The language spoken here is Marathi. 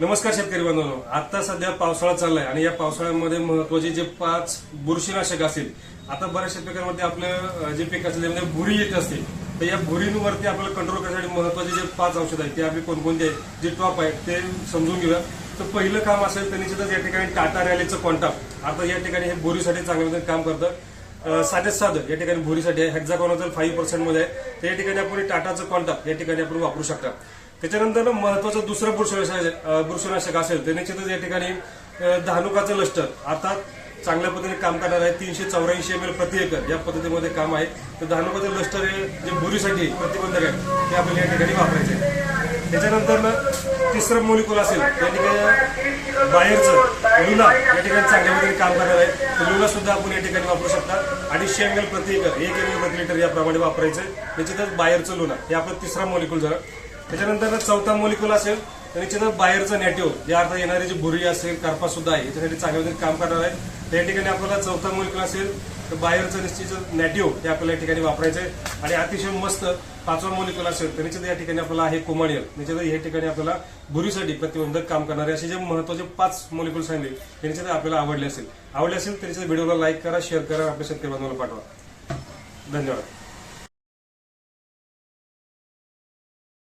नमस्कार शेतकरी बांधवांनो आता सध्या पावसाळा चाललाय आणि या पावसाळ्यामध्ये महत्त्वाचे जे पाच बुरशीनाशक असेल आता बऱ्याचशा शेतकऱ्यांमध्ये आपलं जे पीक असेल त्यामध्ये भुरी येत असते तर या भुरींवरती आपल्याला कंट्रोल करण्यासाठी महत्त्वाचे जे पाच औषध आहेत ते आपले कोणकोणते आहेत जे टॉप आहेत ते समजून घेऊया. तर पहिलं काम असेल तर निश्चितच या ठिकाणी टाटा रॅलीचं कॉन्टॅक्ट आता या ठिकाणी हे बोरीसाठी चांगल्या काम करतं. साधे साधं या ठिकाणी भुरीसाठी आहे. हेक्झाकॉनोजल फाईव्ह पर्सेंटमध्ये आहे तर या ठिकाणी आपण टाटाचं कॉन्टॅक्ट या ठिकाणी आपण वापरू शकता. त्याच्यानंतर महत्वाचं दुसरं बुरशीनाशक असेल तर निश्चितच या ठिकाणी धानुकाचं लष्टर. अर्थात चांगल्या पद्धतीने काम करणार आहे तीनशे चौऱ्याऐंशी एम एल प्रति एकर. या पद्धतीमध्ये काम आहे. तर धानुकाचं लष्टर हे जे बुरीसाठी प्रतिबंधक आहे ते आपल्याला या ठिकाणी वापरायचे आहे. त्याच्यानंतर ना तिसरं मोलिकुल असेल या ठिकाणी बाहेरचं लुना या ठिकाणी चांगल्या पद्धतीने काम करणार आहे. तर लुना सुद्धा आपण या ठिकाणी वापरू शकता. अडीचशे एम एल प्रति एकर एक एम एल प्रति लिटर याप्रमाणे वापरायचं आहे. निश्चितच बाहेरचं लुना हे आपलं तिसरा मोलिकुल झालं. त्याच्यानंतर चौथा मोलिक्युल असेल तर निश्चितच बाहेरचं नॅटिओ या अर्थात येणारी जी बुरी असेल कार्पा सुद्धा आहे याच्यासाठी चांगल्या पद्धतीने काम करणार आहे. त्या ठिकाणी आपल्याला चौथा मोलिक्युल असेल तर बाहेरचं निश्चित नॅटिओ हे आपल्याला या ठिकाणी वापरायचं आहे. आणि अतिशय मस्त पाचवा मोलिक्युल असेल तर निश्चित या ठिकाणी आपल्याला आहे कोमाडियल. निश्चित या ठिकाणी आपल्याला बुरीसाठी प्रतिबंधक काम करणारे असे जे महत्त्वाचे पाच मोलिक्युल सांगले ते निश्चित आपल्याला आवडले असेल. आवडले असेल तर निश्चित व्हिडिओला लाईक करा शेअर करा आपल्या शेतकरी बांधवाला पाठवा. धन्यवाद.